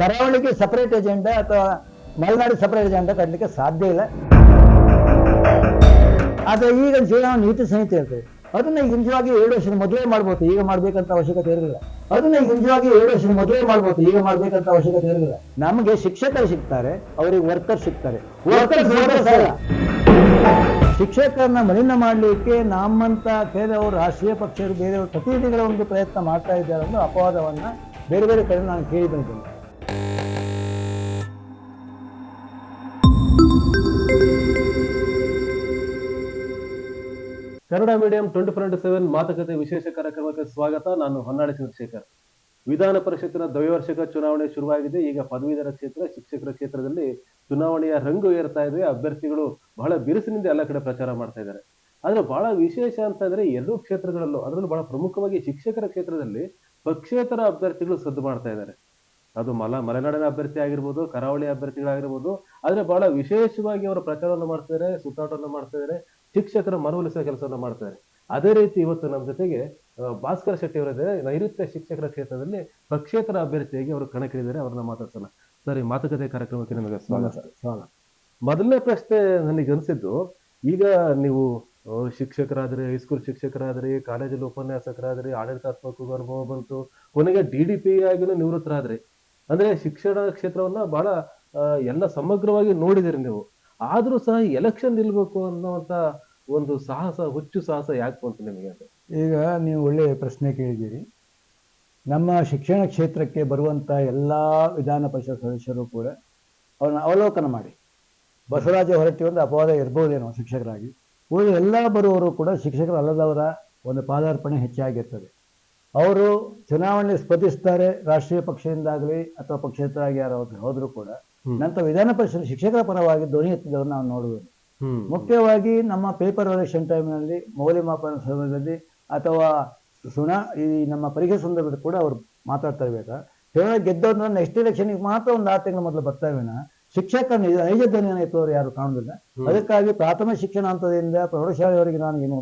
ಕರಾವಳಿಗೆ separate agenda ಅಥವಾ ಮಲೆನಾಡಿಗೆ separate agenda ಕಟ್ಟಲಿಕ್ಕೆ ಸಾಧ್ಯ ಇಲ್ಲ. ಆದರೆ ಈಗ ಜೀವನ ನೀತಿ ಸಂಹಿತೆ ಇರ್ತದೆ. ಅದನ್ನ ಈಗ ನಿಜವಾಗಿ ಏಳು ವರ್ಷದ ಮೊದಲೇ ಮಾಡ್ಬೋದು. ಈಗ ಮಾಡ್ಬೇಕಂತ ಅವಶ್ಯಕತೆ ಇರಲಿಲ್ಲ ಅದನ್ನ ಈಗ ನಿಜವಾಗಿ ಏಳು ವರ್ಷದ ಮೊದಲೇ ಮಾಡ್ಬೋದು. ಈಗ ಮಾಡ್ಬೇಕಂತ ಅವಶ್ಯಕತೆ ಇರಲಿಲ್ಲ ನಮಗೆ ಶಿಕ್ಷಕರು ಸಿಗ್ತಾರೆ ಅವರಿಗೆ ವರ್ಕರ್ ಸಿಗ್ತಾರೆ. ಶಿಕ್ಷಕರನ್ನ ಮಲಿನ ಮಾಡಲಿಕ್ಕೆ ನಮ್ಮಂತ ಬೇರೆಯವರು ರಾಷ್ಟ್ರೀಯ ಪಕ್ಷರು ಬೇರೆಯವರು ಪ್ರತಿನಿಧಿಗಳ ಒಂದು ಪ್ರಯತ್ನ ಮಾಡ್ತಾ ಇದ್ದಾರೆ ಅನ್ನೋ ಅಪವಾದವನ್ನ ಬೇರೆ ಬೇರೆ ಕಡೆ ನಾನು ಕೇಳಿ ಬಂದಿದ್ದೇನೆ. Kannada medium twenty four into seven ಮಾತುಕತೆ ವಿಶೇಷ ಕಾರ್ಯಕ್ರಮಕ್ಕೆ ಸ್ವಾಗತ. ನಾನು ಹೊನ್ನಾಳಿ ಚಂದ್ರಶೇಖರ್. ವಿಧಾನ ಪರಿಷತ್ತಿನ ದ್ವೈವಾರ್ಷಿಕ ಚುನಾವಣೆ ಶುರುವಾಗಿದೆ. ಈಗ ಪದವೀಧರ ಕ್ಷೇತ್ರ, ಶಿಕ್ಷಕರ ಕ್ಷೇತ್ರದಲ್ಲಿ ಚುನಾವಣೆಯ ರಂಗು ಏರ್ತಾ ಇದೆ. ಅಭ್ಯರ್ಥಿಗಳು ಬಹಳ ಬಿರುಸಿನಿಂದ ಎಲ್ಲ ಕಡೆ ಪ್ರಚಾರ ಮಾಡ್ತಾ ಇದ್ದಾರೆ. ಆದ್ರೆ ಬಹಳ ವಿಶೇಷ ಅಂತ ಅಂದ್ರೆ ಎರಡೂ ಕ್ಷೇತ್ರಗಳಲ್ಲೂ, ಅದರಲ್ಲೂ ಬಹಳ ಪ್ರಮುಖವಾಗಿ ಶಿಕ್ಷಕರ ಕ್ಷೇತ್ರದಲ್ಲಿ ಪಕ್ಷೇತರ ಅಭ್ಯರ್ಥಿಗಳು ಸದ್ದು ಮಾಡ್ತಾ ಇದ್ದಾರೆ. ಅದು ಮಲ, ಮಲೆನಾಡಿನ ಅಭ್ಯರ್ಥಿ ಆಗಿರ್ಬೋದು, ಕರಾವಳಿ ಅಭ್ಯರ್ಥಿಗಳಾಗಿರ್ಬೋದು, ಆದ್ರೆ ಬಹಳ ವಿಶೇಷವಾಗಿ ಅವರು ಪ್ರಚಾರವನ್ನು ಮಾಡ್ತಿದ್ದಾರೆ ಸುತ್ತಾಟವನ್ನು ಮಾಡ್ತಾ ಇದ್ದಾರೆ. ಶಿಕ್ಷಕರ ಮನವೊಲಿಸುವ ಕೆಲಸವನ್ನು ಮಾಡ್ತಾರೆ. ಅದೇ ರೀತಿ ಇವತ್ತು ನಮ್ಮ ಜೊತೆಗೆ ಭಾಸ್ಕರ ಶೆಟ್ಟಿ ಅವರಿದ್ದಾರೆ ನೈಋತ್ಯ ಶಿಕ್ಷಕರ ಕ್ಷೇತ್ರದಲ್ಲಿ ಪಕ್ಷೇತರ ಅಭ್ಯರ್ಥಿಯಾಗಿ ಅವರು ಕಣಕ್ಕಿಳಿದರೆ ಅವ್ರನ್ನ ಮಾತಾಡ್ಸೋಣ. ಸರಿ ಮಾತುಕತೆ ಕಾರ್ಯಕ್ರಮಕ್ಕೆ ನಿಮಗೆ ಸ್ವಾಗತ. ಸ್ವಾಗತ. ಮೊದಲನೇ ಪ್ರಶ್ನೆ ನನಗೆ ಅನಿಸಿದ್ದು ಈಗ ನೀವು ಶಿಕ್ಷಕರಾದ್ರೆ ಹೈಸ್ಕೂಲ್ ಶಿಕ್ಷಕರಾದ್ರಿ ಕಾಲೇಜಲ್ಲಿ ಉಪನ್ಯಾಸಕರಾದ್ರಿ ಆಡಳಿತಾತ್ಮಕ ಅನುಭವ ಬಂತು ಕೊನೆಗೆ ಡಿ ಡಿ ಪಿ ಆಗಿನೂ ನಿವೃತ್ತರಾದ್ರಿ ಅಂದ್ರೆ ಶಿಕ್ಷಣ ಕ್ಷೇತ್ರವನ್ನ ಬಹಳ ಎಲ್ಲ ಸಮಗ್ರವಾಗಿ ನೋಡಿದಿರಿ ನೀವು. ಆದ್ರೂ ಸಹ ಎಲೆಕ್ಷನ್ ನಿಲ್ಬೇಕು ಅನ್ನೋಂತ ಒಂದು ಸಾಹಸ ಹುಚ್ಚು ಸಾಹಸ ಯಾಕೆ ಬಂತು ನಿಮಗೆ ಅಂತ ಈಗ ನೀವು ಒಳ್ಳೆಯ ಪ್ರಶ್ನೆ ಕೇಳಿದ್ದೀರಿ. ನಮ್ಮ ಶಿಕ್ಷಣ ಕ್ಷೇತ್ರಕ್ಕೆ ಬರುವಂಥ ಎಲ್ಲ ವಿಧಾನ ಪರಿಷತ್ ಸದಸ್ಯರು ಕೂಡ ಅವರನ್ನು ಅವಲೋಕನ ಮಾಡಿ. ಬಸವರಾಜ ಹೊರಟ್ಟಿ ಒಂದು ಅಪವಾದ ಇರ್ಬೋದೇನೋ ಶಿಕ್ಷಕರಾಗಿ. ಉಳಿದ ಎಲ್ಲ ಬರುವವರು ಕೂಡ ಶಿಕ್ಷಕರು ಅಲ್ಲದವರ ಒಂದು ಪಾದಾರ್ಪಣೆ ಹೆಚ್ಚಾಗಿರ್ತದೆ. ಅವರು ಚುನಾವಣೆ ಸ್ಪರ್ಧಿಸ್ತಾರೆ ರಾಷ್ಟ್ರೀಯ ಪಕ್ಷದಿಂದಾಗಲಿ ಅಥವಾ ಪಕ್ಷೇತರಾಗಿ ಯಾರು ಹೋದರೂ ಕೂಡ ನಂತರ ವಿಧಾನ ಪರಿಷತ್ ಶಿಕ್ಷಕರ ಪರವಾಗಿ ಧ್ವನಿ ಎತ್ತಿದವರು ನಾವು ನೋಡುವುದು. ಮುಖ್ಯವಾಗಿ ನಮ್ಮ ಪೇಪರ್ ಎಲೆಕ್ಷನ್ ಟೈಮ್ನಲ್ಲಿ ಮೌಲ್ಯಮಾಪನ ಸಂದರ್ಭದಲ್ಲಿ ಅಥವಾ ಸುಣ ಈ ನಮ್ಮ ಪರೀಕ್ಷೆ ಸಂದರ್ಭದಲ್ಲಿ ಕೂಡ ಅವರು ಮಾತಾಡ್ತಾ ಇರ್ಬೇಕಾ ಹೇಳೋ ಗೆದ್ದವ್ರನ್ನ ನೆಕ್ಸ್ಟ್ ಎಲೆಕ್ಷನ್ಗೆ ಮಾತ್ರ ಒಂದು ಆರು ತಿಂಗಳ ಮೊದಲು ಬರ್ತಾವೇನ ಶಿಕ್ಷಕ ನಿಜ ಧ್ವನಿಯನ್ನು ಎತ್ತುವವರು ಯಾರು ಕಾಣುವುದಿಲ್ಲ ಅದಕ್ಕಾಗಿ ಪ್ರಾಥಮಿಕ ಶಿಕ್ಷಣ ಹಂತದಿಂದ ಪ್ರೌಢಶಾಲೆಯವರೆಗೆ ನಾನು ಏನು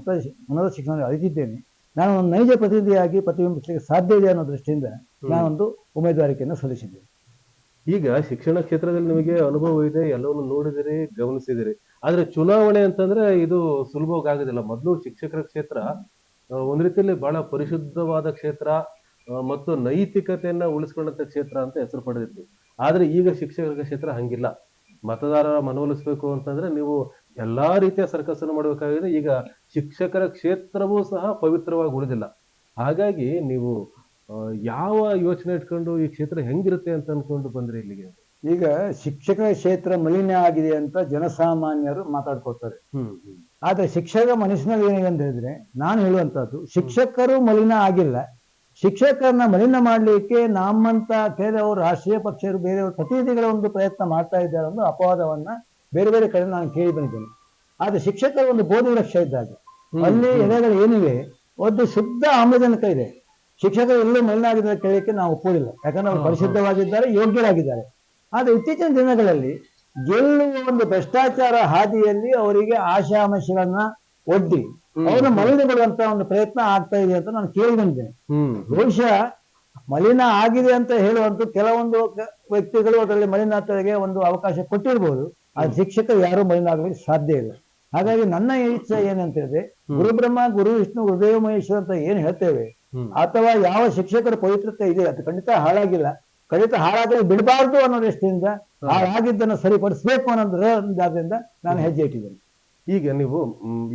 ಉನ್ನತ ಶಿಕ್ಷಣ ಅರಿತಿದ್ದೇನೆ. ನಾನು ಒಂದು ನೈಜ ಪ್ರತಿನಿಧಿಯಾಗಿ ಪ್ರತಿಬಿಂಬಿಸಲಿಕ್ಕೆ ಸಾಧ್ಯ ಇದೆ ಅನ್ನೋ ದೃಷ್ಟಿಯಿಂದ ನಾನೊಂದು ಉಮೇದುವಾರಿಕೆಯನ್ನು ಸಲ್ಲಿಸಿದ್ದೇನೆ. ಈಗ ಶಿಕ್ಷಣ ಕ್ಷೇತ್ರದಲ್ಲಿ ನಿಮಗೆ ಅನುಭವ ಇದೆ ಎಲ್ಲವನ್ನು ನೋಡಿದಿರಿ ಗಮನಿಸಿದಿರಿ. ಆದ್ರೆ ಚುನಾವಣೆ ಅಂತಂದ್ರೆ ಇದು ಸುಲಭವಾಗಿ ಆಗೋದಿಲ್ಲ. ಮೊದಲು ಶಿಕ್ಷಕರ ಕ್ಷೇತ್ರ ಒಂದು ರೀತಿಯಲ್ಲಿ ಬಹಳ ಪರಿಶುದ್ಧವಾದ ಕ್ಷೇತ್ರ ಮತ್ತು ನೈತಿಕತೆಯನ್ನ ಉಳಿಸ್ಕೊಂಡಂತ ಕ್ಷೇತ್ರ ಅಂತ ಹೆಸರು ಪಡೆದಿತ್ತು. ಆದ್ರೆ ಈಗ ಶಿಕ್ಷಕರ ಕ್ಷೇತ್ರ ಹಂಗಿಲ್ಲ. ಮತದಾರರ ಮನವೊಲಿಸ್ಬೇಕು ಅಂತಂದ್ರೆ ನೀವು ಎಲ್ಲಾ ರೀತಿಯ ಸರ್ಕಸ್ ಅನ್ನು ಮಾಡಬೇಕಾಗಿದೆ. ಈಗ ಶಿಕ್ಷಕರ ಕ್ಷೇತ್ರವೂ ಸಹ ಪವಿತ್ರವಾಗಿ ಉಳಿದಿಲ್ಲ. ಹಾಗಾಗಿ ನೀವು ಯಾವ ಯೋಚನೆ ಇಟ್ಕೊಂಡು ಈ ಕ್ಷೇತ್ರ ಹೆಂಗಿರುತ್ತೆ ಅಂತ ಅನ್ಕೊಂಡು ಬಂದ್ರಿ ಇಲ್ಲಿಗೆ? ಈಗ ಶಿಕ್ಷಕ ಕ್ಷೇತ್ರ ಮಲಿನ ಆಗಿದೆ ಅಂತ ಜನಸಾಮಾನ್ಯರು ಮಾತಾಡ್ಕೊಳ್ತಾರೆ. ಆದ್ರೆ ಶಿಕ್ಷಕ ಮನಸ್ಸಿನಲ್ಲಿ ಏನಿದೆ ಅಂತ ಹೇಳಿದ್ರೆ ನಾನು ಹೇಳುವಂತದ್ದು ಶಿಕ್ಷಕರು ಮಲಿನ ಆಗಿಲ್ಲ. ಶಿಕ್ಷಕರನ್ನ ಮಲಿನ ಮಾಡಲಿಕ್ಕೆ ನಮ್ಮಂತ ಕೆಲವರು ರಾಷ್ಟ್ರೀಯ ಪಕ್ಷರು ಬೇರೆಯವರು ಪ್ರತಿನಿಧಿಗಳ ಒಂದು ಪ್ರಯತ್ನ ಮಾಡ್ತಾ ಇದ್ದಾರೆ ಅನ್ನೋ ಅಪವಾದವನ್ನ ಬೇರೆ ಬೇರೆ ಕಡೆ ನಾನು ಕೇಳಿ ಬಂದಿದ್ದೇನೆ. ಆದ್ರೆ ಶಿಕ್ಷಕರ ಒಂದು ಬೋಧ ಲಕ್ಷ ಇದ್ದಾಗ ಅಲ್ಲಿ. ಎಲೆಗಳು ಏನಿವೆ ಒಂದು ಶುದ್ಧ ಆಮ್ಲಜನಕ ಇದೆ. ಶಿಕ್ಷಕರು ಎಲ್ಲೂ ಮಲಿನ ಆಗಿದ್ದಾರೆ ಕೇಳಲಿಕ್ಕೆ ನಾವು ಒಪ್ಪುವುದಿಲ್ಲ. ಯಾಕಂದ್ರೆ ಅವರು. ಪರಿಶುದ್ಧವಾಗಿದ್ದಾರೆ ಯೋಗ್ಯರಾಗಿದ್ದಾರೆ. ಆದ್ರೆ ಇತ್ತೀಚಿನ ದಿನಗಳಲ್ಲಿ ಗೆಲ್ಲುವ ಒಂದು ಭ್ರಷ್ಟಾಚಾರ ಹಾದಿಯಲ್ಲಿ ಅವರಿಗೆ ಆಶಾಮಶಗಳನ್ನ ಒಡ್ಡಿ ಅವರನ್ನು ಹ್ಮ್. ಮಲಿನ ಮಾಡುವಂತ ಒಂದು ಪ್ರಯತ್ನ ಆಗ್ತಾ ಇದೆ ಅಂತ ನಾನು ಕೇಳಿ ಬಂದಿದ್ದೇನೆ ಹ್ಮ್. ಹ್ಮ್. ಬಹುಶಃ ಮಲಿನ ಆಗಿದೆ ಅಂತ ಹೇಳುವಂತ ಕೆಲವೊಂದು ವ್ಯಕ್ತಿಗಳು ಅದರಲ್ಲಿ ಮಲಿನಾತರಿಗೆ ಒಂದು ಅವಕಾಶ ಕೊಟ್ಟಿರ್ಬೋದು. ಆ ಶಿಕ್ಷಕರು ಯಾರು ಮಲಿನ ಆಗಲಿಕ್ಕೆ ಸಾಧ್ಯ ಇಲ್ಲ. ಹಾಗಾಗಿ ನನ್ನ ಇಚ್ಛೆ ಏನಂತ ಹೇಳಿದ್ರೆ ಗುರುಬ್ರಹ್ಮ ಗುರು ಬ್ರಹ್ಮ ಗುರು ವಿಷ್ಣು ಗುರುದೇವ ಮಹೇಶ್ವರ ಅಂತ ಏನ್ ಹೇಳ್ತೇವೆ ಅಥವಾ ಯಾವ ಶಿಕ್ಷಕರ ಪವಿತ್ರತೆ ಇದೆ ಅದು ಖಂಡಿತ ಹಾಳಾಗಿಲ್ಲ. ಖಂಡಿತ ಹಾಳಾದ್ರೆ ಬಿಡಬಾರ್ದು ಅನ್ನೋ ದೃಷ್ಟಿಯಿಂದ ಹಾಳಾಗಿದ್ದನ್ನು ಸರಿಪಡಿಸಬೇಕು ಅನ್ನೋದ್ರಿಂದ ನಾನು ಹೆಜ್ಜೆ ಇಟ್ಟಿದ್ದೇನೆ. ಈಗ ನೀವು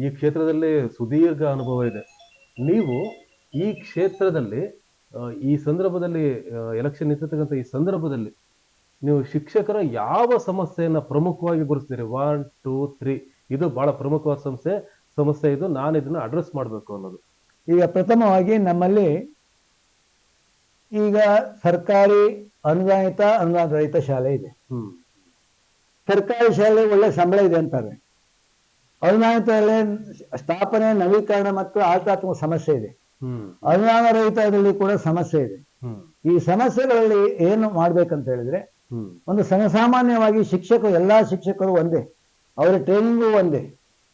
ಈ ಕ್ಷೇತ್ರದಲ್ಲಿ ಸುದೀರ್ಘ ಅನುಭವ ಇದೆ. ನೀವು ಈ ಕ್ಷೇತ್ರದಲ್ಲಿ ಈ ಸಂದರ್ಭದಲ್ಲಿ ಎಲೆಕ್ಷನ್ ನಿಂತಿರ್ತಕ್ಕಂಥ ಈ ಸಂದರ್ಭದಲ್ಲಿ ನೀವು ಶಿಕ್ಷಕರ ಯಾವ ಸಮಸ್ಯೆಯನ್ನ ಪ್ರಮುಖವಾಗಿ ಗುರುತಿಸಿರಿ ಒನ್ ಟೂ ತ್ರೀ ಇದು ಬಹಳ ಪ್ರಮುಖವಾದ ಸಮಸ್ಯೆ ಸಮಸ್ಯೆ ಇದು ನಾನು ಇದನ್ನ ಅಡ್ರೆಸ್ ಮಾಡಬೇಕು ಅನ್ನೋದು. ಈಗ ಪ್ರಥಮವಾಗಿ ನಮ್ಮಲ್ಲಿ ಈಗ ಸರ್ಕಾರಿ ಅನುದಾನಿತ ಅನುದಾನ ರಹಿತ ಶಾಲೆ ಇದೆ. ಸರ್ಕಾರಿ ಶಾಲೆ ಒಳ್ಳೆ ಸಂಬಳ ಇದೆ ಅಂತಾರೆ. ಅನುದಾನಿತ ಸ್ಥಾಪನೆ ನವೀಕರಣ ಮತ್ತು ಆಧ್ಯಾತ್ಮಕ ಸಮಸ್ಯೆ ಇದೆ. ಅನುದಾನ ರಹಿತದಲ್ಲಿ ಕೂಡ ಸಮಸ್ಯೆ ಇದೆ. ಈ ಸಮಸ್ಯೆಗಳಲ್ಲಿ ಏನು ಮಾಡ್ಬೇಕಂತ ಹೇಳಿದ್ರೆ ಒಂದು ಸಾಮಾನ್ಯವಾಗಿ ಶಿಕ್ಷಕರು ಎಲ್ಲಾ ಶಿಕ್ಷಕರು ಒಂದೇ. ಅವರ ಟ್ರೈನಿಂಗು ಒಂದೇ.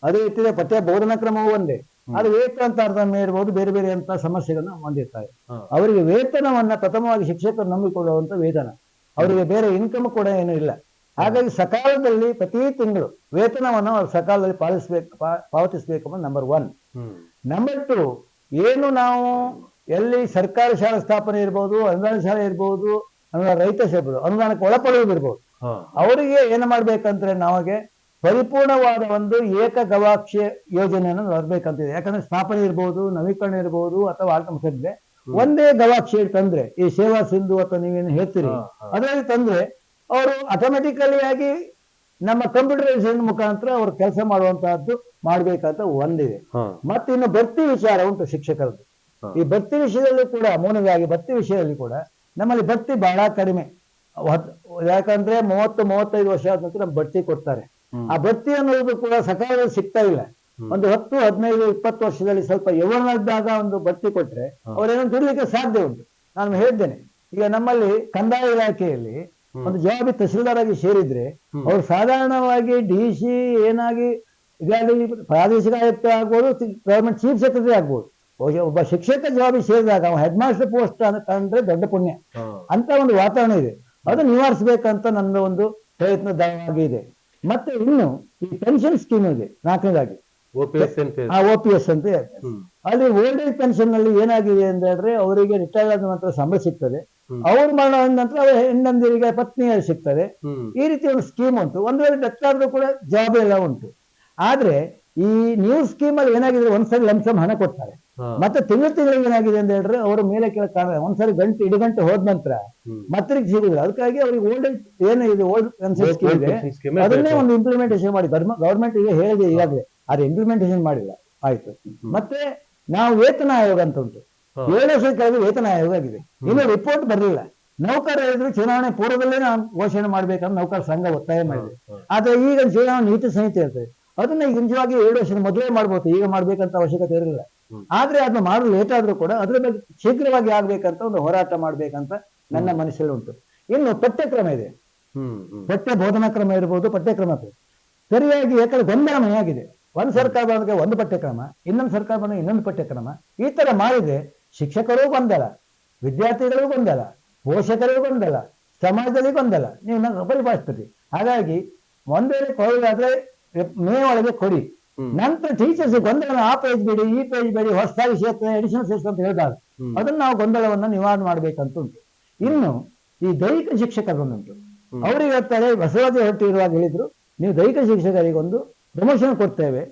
ಅದೇ ರೀತಿಯ ಪಠ್ಯ ಬೋಧನಾ ಕ್ರಮವೂ ಒಂದೇ. ಅದು ವೇತನ ತಾರತಮ್ಯ ಇರಬಹುದು ಬೇರೆ ಬೇರೆ ಅಂತ ಸಮಸ್ಯೆಗಳನ್ನ ಹೊಂದಿರ್ತಾರೆ. ಅವರಿಗೆ ವೇತನವನ್ನ ಪ್ರಥಮವಾಗಿ ಶಿಕ್ಷಕರು ನಂಬಿಕೊಳ್ಳುವಂತ ವೇತನ ಅವರಿಗೆ ಬೇರೆ ಇನ್ಕಮ್ ಕೂಡ ಏನು ಇಲ್ಲ. ಹಾಗಾಗಿ ಸಕಾಲದಲ್ಲಿ ಪ್ರತಿ ತಿಂಗಳು ವೇತನವನ್ನು ಅವ್ರು ಸಕಾಲದಲ್ಲಿ ಪಾಲಿಸ್ಬೇಕು ಪಾವತಿಸ್ಬೇಕು ಅನ್ನೋದು ನಂಬರ್ ಒನ್ ನಂಬರ್ ಟು ಏನು ನಾವು ಎಲ್ಲಿ ಸರ್ಕಾರಿ ಶಾಲೆ ಸ್ಥಾಪನೆ ಇರ್ಬೋದು ಅನುದಾನ ಶಾಲೆ ಇರ್ಬೋದು ಅನುದಾನ ರೈತ ಸೇರ್ಬೋದು ಅನುದಾನಕ್ಕೆ ಒಳಪಡುವುದಿರ್ಬೋದು ಹಾ. ಅವರಿಗೆ ಏನು ಮಾಡ್ಬೇಕಂದ್ರೆ ನಮಗೆ ಪರಿಪೂರ್ಣವಾದ ಒಂದು ಏಕ ಗವಾಕ್ಷಿ ಯೋಜನೆಯನ್ನು ಬರಬೇಕಂತಿದೆ ಯಾಕಂದ್ರೆ ಸ್ಥಾಪನೆ ಇರಬಹುದು ನವೀಕರಣ ಇರ್ಬೋದು ಅಥವಾ ಆಗಮಿಸಿದ್ರೆ. ಒಂದೇ ಗವಾಕ್ಷಿ ತಂದ್ರೆ ಈ ಸೇವಾ ಸಿಂಧು ಅಥವಾ ನೀವೇನು ಹೇಳ್ತೀರಿ. ಅದರಲ್ಲಿ ತಂದ್ರೆ ಅವರು ಆಟೋಮೆಟಿಕಲಿ ಆಗಿ ನಮ್ಮ ಕಂಪ್ಯೂಟರೈಸೇಷನ್ ಮುಖಾಂತರ ಅವರು ಕೆಲಸ ಮಾಡುವಂತಹದ್ದು ಮಾಡ್ಬೇಕಂತ ಒಂದಿದೆ ಮತ್ತೆ ಇನ್ನು ಭರ್ತಿ ವಿಚಾರ ಉಂಟು ಶಿಕ್ಷಕರದ್ದು ಈ ಭರ್ತಿ ವಿಷಯದಲ್ಲಿ ಕೂಡ ಮೂಲವಾಗಿ ಭರ್ತಿ ವಿಷಯದಲ್ಲಿ ಕೂಡ ನಮ್ಮಲ್ಲಿ ಭರ್ತಿ ಬಹಳ ಕಡಿಮೆ ಯಾಕಂದ್ರೆ ಮೂವತ್ತು ಮೂವತ್ತೈದು ವರ್ಷ ಆದ ನಂತರ ಬಡ್ತಿ ಕೊಡ್ತಾರೆ. ಆ ಬಡ್ತಿ ಅನ್ನೋದು ಕೂಡ ಸಕಾಲದಲ್ಲಿ ಸಿಗ್ತಾ ಇಲ್ಲ. ಒಂದು ಹತ್ತು ಹದಿನೈದು ಇಪ್ಪತ್ತು ವರ್ಷದಲ್ಲಿ ಸ್ವಲ್ಪ ಯೌವನದಾಗ ಒಂದು ಬಡ್ತಿ ಕೊಟ್ರೆ. ಅವರೇನೋ ದುಡಿಲಿಕ್ಕೆ ಸಾಧ್ಯ ಉಂಟು. ನಾನು ಹೇಳ್ತೇನೆ ಈಗ ನಮ್ಮಲ್ಲಿ ಕಂದಾಯ ಇಲಾಖೆಯಲ್ಲಿ ಒಂದು ಜವಾಬಿ ತಹಸೀಲ್ದಾರ್ ಆಗಿ ಸೇರಿದ್ರೆ ಅವ್ರು ಸಾಧಾರಣವಾಗಿ ಡಿ ಸಿ ಏನಾಗಿ ಇದಾಗಿ ಪ್ರಾದೇಶಿಕ ಆಯುಕ್ತ ಆಗ್ಬೋದು ಗವರ್ಮೆಂಟ್ ಚೀಫ್ ಸೆಕ್ರೆಟರಿ ಆಗ್ಬೋದು. ಒಬ್ಬ- ಶಿಕ್ಷಕ ಜವಾಬಿ ಸೇರಿದಾಗ ಅವ್ನು ಹೆಡ್ ಮಾಸ್ಟರ್ ಪೋಸ್ಟ್ ಅಂದ್ರೆ ದೊಡ್ಡ ಪುಣ್ಯ. ಅಂತ ಒಂದು ವಾತಾವರಣ ಇದೆ. ಅದು ನಿವಾರಿಸಬೇಕಂತ ನನ್ನ ಒಂದು ಪ್ರಯತ್ನದಾಗಿ ಇದೆ. ಮತ್ತೆ ಇನ್ನು ಈ ಪೆನ್ಷನ್ ಸ್ಕೀಮ್ ಇದೆ ನಾಲ್ಕನೇದಾಗಿ ಓಪಿಎಸ್ ಆ ಒ ಪಿ ಎಸ್ ಅಂತ ಹೇಳ್ತಾರೆ. ಹ್ಮ್. ಅಲ್ಲಿ ಓಲ್ಡ್ ಏಜ್ ಪೆನ್ಷನ್ನಲ್ಲಿ ಏನಾಗಿದೆ ಅಂತ ಹೇಳಿದ್ರೆ ಅವರಿಗೆ ರಿಟೈರ್ ಆದ ನಂತರ ಸಂಬಳ ಸಿಗ್ತದೆ. ಅವ್ರ ಮರಣ ಆದ ನಂತರ ಅವರ ಹೆಣ್ಣಂದಿರಿಗೆ ಪತ್ನಿಯ ಸಿಗ್ತದೆ ಈ ರೀತಿ ಒಂದು ಸ್ಕೀಮ್ ಉಂಟು ಒಂದು ವೇಳೆ ಡೆತ್ ಆದ್ರೂ ಕೂಡ ಜವಾಬ್ದಾರಿ ಎಲ್ಲ ಉಂಟು ಆದ್ರೆ ಈ ನ್ಯೂ ಸ್ಕೀಮ್ ಅಲ್ಲಿ ಏನಾಗಿದೆ ಒಂದ್ಸರಿ ಲಂಸಮ್ ಹಣ ಕೊಡ್ತಾರೆ. ಮತ್ತೆ ತಿಂಗಳು ತಿಂಗಳಿಗೆ ಏನಾಗಿದೆ ಅಂತ ಹೇಳಿದ್ರೆ ಅವರು ಮೇಲೆ ಕೆಳ ಕಾಣ ಒಂದ್ಸರಿ ಗಂಟೆ ಇಡೀ ಗಂಟೆ ಹೋದ ನಂತರ. ಮತ್ತೆ ಸಿಗುದಿಲ್ಲ ಅದಕ್ಕಾಗಿ ಅವ್ರಿಗೆ ಓಲ್ಡ್ ಏನು ಇದು ಓಲ್ಡ್ ಏ ಅದನ್ನೇ. ಒಂದು ಇಂಪ್ಲಿಮೆಂಟೇಷನ್ ಮಾಡಿ. ಗವರ್ಮೆಂಟ್ ಈಗ ಹೇಳಿದೆ ಈಗಾಗಲೇ ಅದು ಇಂಪ್ಲಿಮೆಂಟೇಷನ್ ಮಾಡಿಲ್ಲ. ಆಯ್ತು. ಮತ್ತೆ ನಾವು ವೇತನ ಆಯೋಗ ಅಂತ ಉಂಟು. ಏಳನೇ ಏಳು ವರ್ಷದ ಕೆಳಗೆ ವೇತನ ಆಯೋಗ ಆಗಿದೆ. ಇನ್ನು ರಿಪೋರ್ಟ್ ಬರಲಿಲ್ಲ. ನೌಕರ ಹೇಳಿದ್ರು ಚುನಾವಣೆ ಪೂರ್ವದಲ್ಲೇ ನಾವು ಘೋಷಣೆ ಮಾಡ್ಬೇಕಂತ ನೌಕರ ಸಂಘ ಒತ್ತಾಯ ಮಾಡಿದೆ. ಆದ್ರೆ ಈಗ ಚುನಾವಣೆ ನೀತಿ ಸಂಹಿತೆ ಇರ್ತದೆ ಅದನ್ನ ಈಗ ನಿಜವಾಗಿ ಏಳು ವರ್ಷದ ಮೊದಲೇ ಮಾಡ್ಬೋದು. ಈಗ ಮಾಡ್ಬೇಕಂತ ಅವಶ್ಯಕತೆ ಇರಲಿಲ್ಲ. ಆದ್ರೆ ಅದನ್ನ ಮಾಡಲು ಲೇಟ್ ಆದ್ರೂ ಕೂಡ ಅದ್ರ ಬಗ್ಗೆ ಶೀಘ್ರವಾಗಿ ಆಗ್ಬೇಕಂತ ಒಂದು ಹೋರಾಟ ಮಾಡ್ಬೇಕಂತ ನನ್ನ ಮನಸ್ಸಲ್ಲಿ ಉಂಟು. ಇನ್ನು ಪಠ್ಯಕ್ರಮ ಇದೆ. ಪಠ್ಯ ಬೋಧನಾ ಕ್ರಮ ಇರ್ಬೋದು ಪಠ್ಯಕ್ರಮ. ಸರಿಯಾಗಿ ಯಾಕಂದ್ರೆ ಗೊಂದಲಮಯಾಗಿದೆ ಒಂದು ಸರ್ಕಾರ ಬಂದಾಗ ಒಂದು ಪಠ್ಯಕ್ರಮ ಇನ್ನೊಂದು ಸರ್ಕಾರ ಬಂದಾಗ ಇನ್ನೊಂದು ಪಠ್ಯಕ್ರಮ. ಈ ತರ ಮಾಡಿದ್ರೆ ಶಿಕ್ಷಕರು ಗೊಂದಲ ವಿದ್ಯಾರ್ಥಿಗಳಿಗೂ ಗೊಂದಲ ಪೋಷಕರಿಗೂ ಗೊಂದಲ ಸಮಾಜದಲ್ಲಿ ಗೊಂದಲ ನೀವು ನಂಗೆ ಪರಿಭಾಷಿಸ್ತೀರಿ. ಹಾಗಾಗಿ ಒಂದೇ ಕೊಡೋದಾದ್ರೆ ಮೇ ಒಳಗೆ ಕೊಡಿ. ನಂತರ ಟೀಚರ್ಸ್ ಗೊಂದಲ ಆ ಪೇಜ್ ಬಿಡಿ ಈ ಪೇಜ್ ಬಿಡಿ ಹೊಸದಾಗಿ ಸೇರ್ತದೆ ಅಡಿಷನಲ್ ಸೇರ್ತದೆ ಅಂತ ಹೇಳಿದಾಗ. ಅದನ್ನ ನಾವು ಗೊಂದಲವನ್ನ ನಿವಾರಣೆ ಮಾಡ್ಬೇಕಂತ ಉಂಟು. ಇನ್ನು ಈ ದೈಹಿಕ ಶಿಕ್ಷಕರನ್ನುಂಟು ಹ್ಮ್. ಅವ್ರಿಗೆ ಹೇಳ್ತಾರೆ ಬಸವರಾಜ ಹೊರಟಿ ಇರುವಾಗ ಹೇಳಿದ್ರು ನೀವು ದೈಹಿಕ ಶಿಕ್ಷಕರಿಗೆ ಒಂದು ಪ್ರಮೋಷನ್ ಕೊಡ್ತೇವೆ.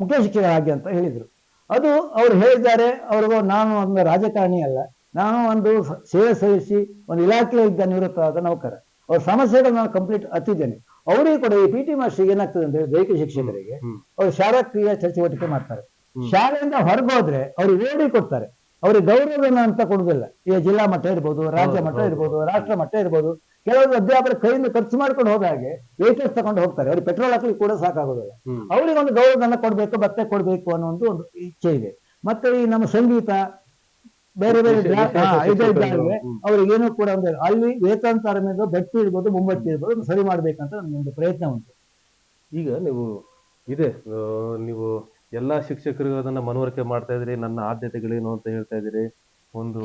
ಮುಖ್ಯ ಶಿಕ್ಷಕರಾಗಿ ಅಂತ ಹೇಳಿದ್ರು. ಅದು ಅವ್ರು ಹೇಳಿದ್ದಾರೆ ಅವ್ರಿಗೂ ನಾನು ಒಂದು ರಾಜಕಾರಣಿ ಅಲ್ಲ ನಾನು ಒಂದು ಸೇವೆ ಸಲ್ಲಿಸಿ ಒಂದು ಇಲಾಖೆಯಲ್ಲಿ ಇದ್ದ ನಿವೃತ್ತವಾದ ನೌಕರ. ಅವ್ರ ಸಮಸ್ಯೆಗಳು ನಾನು ಕಂಪ್ಲೀಟ್ ಹತ್ತಿದ್ದೇನೆ ಅವರಿಗೆ ಕೂಡ ಈ ಪಿ ಟಿ ಮಾಸ್ಟರ್ ಏನಾಗ್ತದೆ ಅಂದ್ರೆ ದೈಹಿಕ ಶಿಕ್ಷಕರಿಗೆ. ಅವರು ಶಾಲಾ ಕ್ರಿಯಾ ಚಟುವಟಿಕೆ ಮಾಡ್ತಾರೆ. ಶಾಲೆಯಿಂದ ಹೊರಗೋದ್ರೆ ಅವ್ರಿಗೆ ಓಡಿ ಕೊಡ್ತಾರೆ. ಅವ್ರಿಗೆ ಗೌರವನ ಅಂತ ಕೊಡುದಿಲ್ಲ. ಈಗ ಜಿಲ್ಲಾ ಮಟ್ಟ ಇರ್ಬೋದು ರಾಜ್ಯ ಮಟ್ಟ. ಇರ್ಬೋದು ರಾಷ್ಟ್ರ ಮಟ್ಟ ಇರ್ಬೋದು ಕೆಲವೊಂದು ಅಧ್ಯಾಪಕರ ಕೈಯಿಂದ ಖರ್ಚು ಮಾಡ್ಕೊಂಡು ಹೋದ ಹಾಗೆ ವೆಹಿಕಲ್ಸ್ ತಗೊಂಡು ಹೋಗ್ತಾರೆ. ಅವ್ರಿಗೆ ಪೆಟ್ರೋಲ್ ಹಾಕ್ಲಿಕ್ಕೆ ಕೂಡ ಸಾಕಾಗೋದಿಲ್ಲ. ಅವ್ರಿಗೆ ಒಂದು ಗೌರವಧನ ಕೊಡ್ಬೇಕು ಭತ್ತೆ ಕೊಡ್ಬೇಕು ಅನ್ನೋ ಒಂದು ಒಂದು ಇಚ್ಛೆ ಇದೆ. ಮತ್ತೆ ಈ ನಮ್ಮ ಸಂಗೀತ ಬೇರೆ ಬೇರೆ ಅವ್ರಿಗೇನು ಕೂಡ ಒಂದು ಅಲ್ಲಿ ವೇತನ ಮೇಲೆ ಬಟ್ಟಿ ಇರ್ಬೋದು ಮುಂಬಟ್ಟಿ ಇರ್ಬೋದು ಸರಿ ಮಾಡ್ಬೇಕಂತ ಒಂದು ಪ್ರಯತ್ನ ಉಂಟು. ಈಗ ನೀವು ಇದೆ ನೀವು ಎಲ್ಲಾ ಶಿಕ್ಷಕರು ಅದನ್ನ ಮನವರಿಕೆ ಮಾಡ್ತಾ ಇದ್ರಿ ನನ್ನ ಆದ್ಯತೆಗಳೇನು ಅಂತ ಹೇಳ್ತಾ ಇದ್ದೀರಿ. ಒಂದು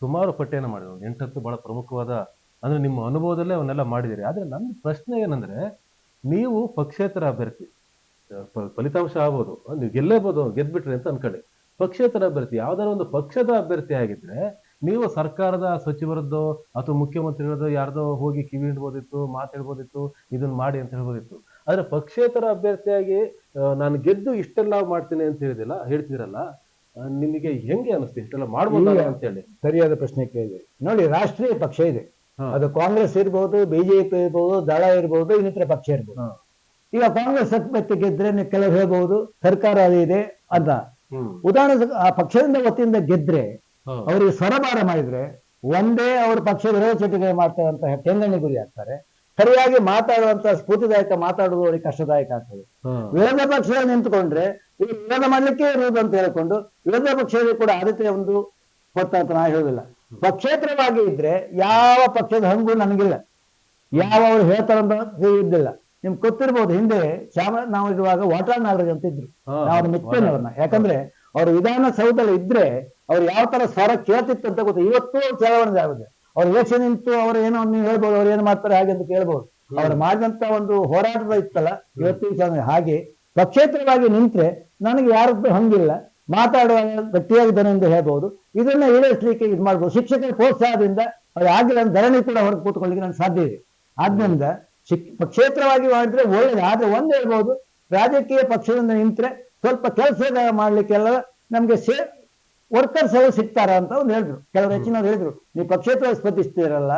ಸುಮಾರು ಪಠ್ಯನ ಮಾಡಿದ್ರು. ಒಂದು ಎಂಟತ್ತು ಬಹಳ ಪ್ರಮುಖವಾದ ಅಂದ್ರೆ ನಿಮ್ಮ ಅನುಭವದಲ್ಲೇ ಅವನ್ನೆಲ್ಲ ಮಾಡಿದಿರಿ ಆದ್ರೆ ನನ್ನ ಪ್ರಶ್ನೆ ಏನಂದ್ರೆ ನೀವು ಪಕ್ಷೇತರ ಅಭ್ಯರ್ಥಿ ಫಲಿತಾಂಶ ಆಗ್ಬೋದು ನೀವು ಗೆಲ್ಲೇಬಹುದು ಗೆದ್ಬಿಟ್ರಿ ಅಂತ ಅನ್ಕೊಳ್ಳಿ. ಪಕ್ಷೇತರ ಅಭ್ಯರ್ಥಿ ಯಾವ್ದಾರ ಒಂದು ಪಕ್ಷದ ಅಭ್ಯರ್ಥಿ ಆಗಿದ್ರೆ ನೀವು ಸರ್ಕಾರದ ಸಚಿವರದ್ದು ಅಥವಾ ಮುಖ್ಯಮಂತ್ರಿಗಳದ್ದು ಯಾರ್ದೋ ಹೋಗಿ ಕಿವಿ ಹಿಡ್ಬೋದಿತ್ತು ಮಾತಾಡ್ಬೋದಿತ್ತು ಇದನ್ನ ಮಾಡಿ ಅಂತ ಹೇಳ್ಬೋದಿತ್ತು. ಆದ್ರೆ ಪಕ್ಷೇತರ ಅಭ್ಯರ್ಥಿಯಾಗಿ ನಾನು ಗೆದ್ದು ಇಷ್ಟೆಲ್ಲ ಮಾಡ್ತೀನಿ ಅಂತ ಹೇಳಿದಿಲ್ಲ ಹೇಳ್ತಿರಲ್ಲ ನಿಮಗೆ ಹೆಂಗೆ ಅನಿಸ್ತು? ಇಷ್ಟೆಲ್ಲ ಮಾಡ್ಬೋದಲ್ಲ ಅಂತ ಹೇಳಿ. ಸರಿಯಾದ ಪ್ರಶ್ನೆ ಕೇಳಿದೆ. ನೋಡಿ ರಾಷ್ಟ್ರೀಯ ಪಕ್ಷ ಇದೆ. ಅದು ಕಾಂಗ್ರೆಸ್ ಇರ್ಬೋದು ಬಿಜೆಪಿ ಇರ್ಬೋದು ದಳ ಇರ್ಬೋದು ಇನ್ನಿತರ ಪಕ್ಷ ಇರ್ಬೋದು. ಈಗ ಕಾಂಗ್ರೆಸ್ ಸತ್ಪತ್ತೆ ಗೆದ್ರೆ ಕೆಲವು ಹೇಳ್ಬಹುದು ಸರ್ಕಾರ ಅದು ಇದೆ ಅಂತ. ಉದಾಹರಣೆ ಆ ಪಕ್ಷದಿಂದ ವತಿಯಿಂದ ಗೆದ್ರೆ. ಅವರಿಗೆ ಸ್ವರಭಾರ ಮಾಡಿದ್ರೆ ಒಂದೇ ಅವ್ರ ಪಕ್ಷ ವಿರೋಧ ಚಟುವಟಿಕೆ ಮಾಡ್ತಾರಂತ ಕೆಂಗಣ್ಣಿ ಗುರಿ ಆಗ್ತಾರೆ ಸರಿಯಾಗಿ ಮಾತಾಡುವಂತ ಸ್ಫೂರ್ತಿದಾಯಕ ಮಾತಾಡುವುದು ಅವರಿಗೆ ಕಷ್ಟದಾಯಕ ಆಗ್ತದೆ. ವಿರೋಧ ಪಕ್ಷ ನಿಂತುಕೊಂಡ್ರೆ ಈ ವಿರೋಧ ಮಾಡ್ಲಿಕ್ಕೆ ಇರುವುದು ಅಂತ ಹೇಳ್ಕೊಂಡು ವಿರೋಧ ಪಕ್ಷದಲ್ಲಿ ಕೂಡ ಆದಿತ್ಯ ಒಂದು ಕೊಡ್ತಾ ನಾ ಹೇಳುದಿಲ್ಲ ಪಕ್ಷೇತರವಾಗಿ ಇದ್ರೆ ಯಾವ ಪಕ್ಷದ ಹಂಗು ನನಗಿಲ್ಲ. ಯಾವ ಅವ್ರು ಹೇಳ್ತಾರಂತ ಇದ್ದಿಲ್ಲ. ನಿಮ್ಗೆ ಗೊತ್ತಿರ್ಬೋದು ಹಿಂದೆ ಶ್ಯಾಮ ನಾವು ಇರುವಾಗ ವಾಟಾಳ್ ನಾಗರಾಜ್ ಅಂತ ಇದ್ರು. ಅವ್ರ ನಾವು ಅವ್ರನ್ನ. ಯಾಕಂದ್ರೆ ಅವ್ರು ವಿಧಾನಸೌಧದಲ್ಲಿ ಇದ್ರೆ ಅವ್ರು ಯಾವ ತರ ಸ್ವರ ಕೇಳ್ತಿತ್ತು ಅಂತ ಗೊತ್ತು. ಇವತ್ತು ಚಲಾವಣೆ ಆಗುತ್ತೆ. ಅವ್ರ ಎಲೆಕ್ಷನ್ ನಿಂತು ಅವ್ರು ಏನೋ ನೀವು ಹೇಳ್ಬೋದು ಅವ್ರು ಏನು ಮಾಡ್ತಾರೆ ಹಾಗೆ ಅಂತ ಕೇಳ್ಬೋದು. ಅವ್ರು ಮಾಡಿದಂತ ಒಂದು ಹೋರಾಟದ ಇತ್ತಲ್ಲ ಇವತ್ತಿನ ಚಳವಳಿ ಹಾಗೆ. ಪಕ್ಷೇತರವಾಗಿ ನಿಂತ್ರೆ ನನಗೆ ಯಾರದ್ದು ಹಂಗಿಲ್ಲ. ಮಾತಾಡುವ ಗಟ್ಟಿಯಾಗಿದ್ದಾನೆ ಎಂದು ಹೇಳ್ಬೋದು. ಇದನ್ನ ಈಡೇರಿಸಲಿಕ್ಕೆ ಇದು ಮಾಡ್ಬೋದು. ಶಿಕ್ಷಕರ ಪ್ರೋತ್ಸಾಹದಿಂದ ಅವ್ರು ಆಗಿಲ್ಲ ಧರಣಿ ಕೂಡ ಹೊರಗೆ ಕೂತ್ಕೊಳ್ಳಿಕ್ಕೆ ನನ್ಗೆ ಸಾಧ್ಯ ಇದೆ. ಆದ್ರಿಂದ ಶಿಕ್ ಪಕ್ಷೇತರವಾಗಿ ಮಾಡಿದ್ರೆ ಒಳ್ಳೇದು. ಆದ್ರೆ ಒಂದು ಹೇಳ್ಬೋದು ರಾಜಕೀಯ ಪಕ್ಷದಿಂದ ನಿಂತರೆ ಸ್ವಲ್ಪ ಕೆಲಸ ಮಾಡ್ಲಿಕ್ಕೆಲ್ಲ ನಮ್ಗೆ ಸೇ ವರ್ಕರ್ಸ್ ಎಲ್ಲ ಸಿಗ್ತಾರ ಅಂತ ಒಂದು ಹೇಳಿದ್ರು. ಕೆಲವರು ಹೆಚ್ಚಿನವ್ರು ಹೇಳಿದ್ರು. ನೀವು ಪಕ್ಷೇತರ ಸ್ಪರ್ಧಿಸ್ತೀರಲ್ಲ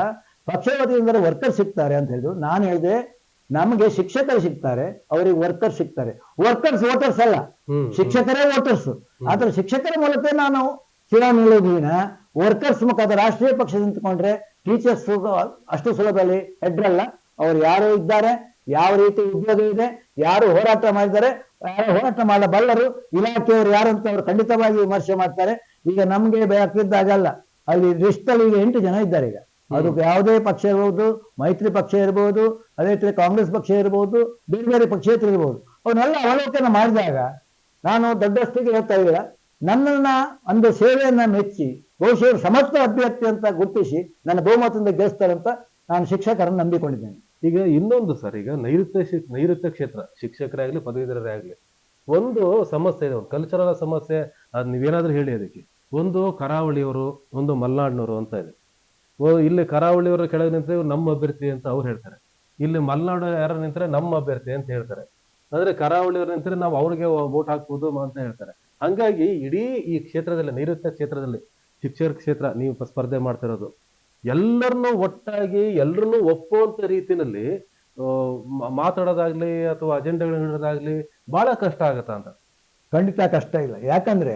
ಪಕ್ಷವತಿಯಿಂದ ವರ್ಕರ್ ಸಿಗ್ತಾರೆ ಅಂತ ಹೇಳಿದ್ರು. ನಾನು ಹೇಳಿದೆ ನಮಗೆ ಶಿಕ್ಷಕರು ಸಿಗ್ತಾರೆ ಅವರಿಗೆ ವರ್ಕರ್ ಸಿಗ್ತಾರೆ. ವರ್ಕರ್ಸ್ ವೋಟರ್ಸ್ ಅಲ್ಲ. ಶಿಕ್ಷಕರೇ ವೋಟರ್ಸ್ ಆದ್ರೆ ಶಿಕ್ಷಕರ ಮೂಲಕ ನಾನು ಚುನಾವಣೆ ವರ್ಕರ್ಸ್ ಮುಖಾಂತರ ರಾಷ್ಟ್ರೀಯ ಪಕ್ಷ ನಿಂತ್ಕೊಂಡ್ರೆ ಟೀಚರ್ಸ್ ಅಷ್ಟು ಸುಲಭದಲ್ಲಿ ಹೆಡ್ರಲ್ಲ ಅವ್ರು ಯಾರು ಇದ್ದಾರೆ ಯಾವ ರೀತಿ ಉದ್ಯೋಗ ಇದೆ ಯಾರು ಹೋರಾಟ ಮಾಡಿದ್ದಾರೆ ಯಾರು ಹೋರಾಟ ಮಾಡಬಲ್ಲರು ಇಲಾಖೆಯವರು ಯಾರು ಅಂತ ಅವರು ಖಂಡಿತವಾಗಿ ವಿಮರ್ಶೆ ಮಾಡ್ತಾರೆ. ಈಗ ನಮ್ಗೆ ಬೇಕಿದ್ದಾಗಲ್ಲ ಅಲ್ಲಿ ಲಿಸ್ಟ್ ಅಲ್ಲಿ ಈಗ ಎಂಟು ಜನ ಇದ್ದಾರೆ ಈಗ. ಅದಕ್ಕೆ ಯಾವುದೇ ಪಕ್ಷ ಇರಬಹುದು ಮೈತ್ರಿ ಪಕ್ಷ ಇರಬಹುದು ಅದೇ ರೀತಿ ಕಾಂಗ್ರೆಸ್ ಪಕ್ಷ ಇರಬಹುದು ಬೇರೆ ಬೇರೆ ಪಕ್ಷೇತರ ಇರಬಹುದು ಅವನ್ನೆಲ್ಲ ಅವಲೋಕನ ಮಾಡಿದಾಗ ನಾನು ದೊಡ್ಡಷ್ಟಿಗೆ ಹೇಳ್ತಾ ಇಲ್ಲ ನನ್ನನ್ನ ಒಂದು ಸೇವೆಯನ್ನ ಮೆಚ್ಚಿ ಬಹುಶಃ ಸಮರ್ಥ ಅಭ್ಯರ್ಥಿ ಅಂತ ಗುರುತಿಸಿ ನನ್ನ ಬಹುಮತದಿಂದ ಗೆಲ್ಲಿಸ್ತಾರೆ ಅಂತ ನಾನು ಶಿಕ್ಷಕರನ್ನು ನಂಬಿಕೊಂಡಿದ್ದೇನೆ. ಈಗ ಇನ್ನೊಂದು ಸರ್, ಈಗ ನೈಋತ್ಯ ನೈಋತ್ಯ ಕ್ಷೇತ್ರ ಶಿಕ್ಷಕರೇ ಆಗಲಿ ಪದವೀಧರರೇ ಆಗಲಿ, ಒಂದು ಸಮಸ್ಯೆ ಇದೆ, ಒಂದು ಕಲ್ಚರಲ್ ಸಮಸ್ಯೆ, ಅದು ನೀವೇನಾದ್ರೂ ಹೇಳಿ ಅದಕ್ಕೆ. ಒಂದು ಕರಾವಳಿಯವರು, ಒಂದು ಮಲ್ನಾಡಿನವರು ಅಂತ ಇದೆ. ಇಲ್ಲಿ ಕರಾವಳಿಯವರು ಕೆಳಗೆ ನಿಂತರೆ ಇವ್ರು ನಮ್ಮ ಅಭ್ಯರ್ಥಿ ಅಂತ ಅವ್ರು ಹೇಳ್ತಾರೆ. ಇಲ್ಲಿ ಮಲ್ನಾಡು ಯಾರು ನಿಂತರೆ ನಮ್ಮ ಅಭ್ಯರ್ಥಿ ಅಂತ ಹೇಳ್ತಾರೆ. ಅಂದ್ರೆ ಕರಾವಳಿಯವರು ನಿಂತರೆ ನಾವು ಅವ್ರಿಗೆ ವೋಟ್ ಹಾಕ್ಬೋದು ಅಂತ ಹೇಳ್ತಾರೆ. ಹಾಗಾಗಿ ಇಡೀ ಈ ಕ್ಷೇತ್ರದಲ್ಲಿ, ನೈಋತ್ಯ ಕ್ಷೇತ್ರದಲ್ಲಿ, ಶಿಕ್ಷಕರ ಕ್ಷೇತ್ರ, ನೀವು ಸ್ಪರ್ಧೆ ಮಾಡ್ತಿರೋದು ಎಲ್ಲರನ್ನೂ ಒಟ್ಟಾಗಿ ಎಲ್ಲರನ್ನೂ ಒಪ್ಪುವಂತ ರೀತಿನಲ್ಲಿ ಆ, ಮಾತಾಡೋದಾಗ್ಲಿ ಅಥವಾ ಅಜೆಂಡಾಗಳಾಗ್ಲಿ ಬಹಳ ಕಷ್ಟ ಆಗತ್ತ ಅಂತ. ಖಂಡಿತ ಕಷ್ಟ ಇಲ್ಲ. ಯಾಕಂದ್ರೆ